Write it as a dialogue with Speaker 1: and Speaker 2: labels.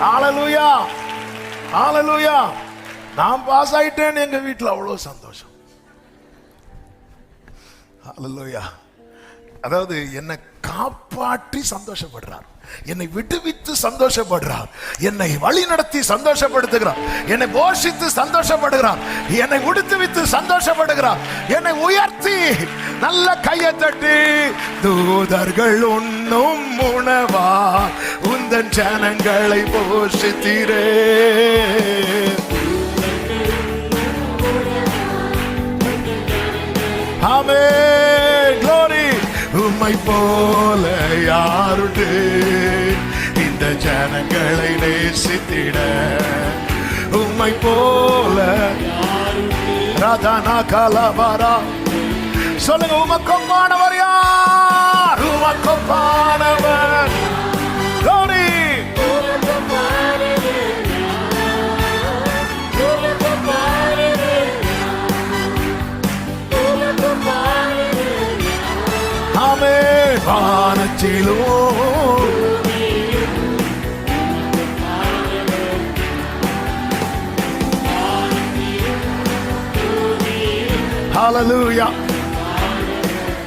Speaker 1: ஹalleluya ஹalleluya. நான் பாஸ் ஆயிட்டேன்னு எங்க வீட்டில் அவ்வளவு சந்தோஷம். ஹalleluya. அதாவது என்னை காப்பாற்றி சந்தோஷப்படுறார். என்னை விடுவித்து சந்தோஷப்படுறார். என்னை வழி நடத்தி சந்தோஷப்படுத்துகிறார். என்னை போஷித்து சந்தோஷப்படுகிறார். என்னை உடுத்துவித்து சந்தோஷப்படுகிறார். என்னை உயர்த்தி நல்ல கையை தட்டி தூதர்கள் உண்ணும் உணவா உந்தன் ஜனங்களை போஷித்தீரே ஆமே glory. உம்மை போல யாருண்டு? இந்த ஜனங்களை நேசித்திட. உம்மை போல ராதானா கலவரா சொல்லுங்க உமக்கொப்பானவர் யார்? Hallelujah.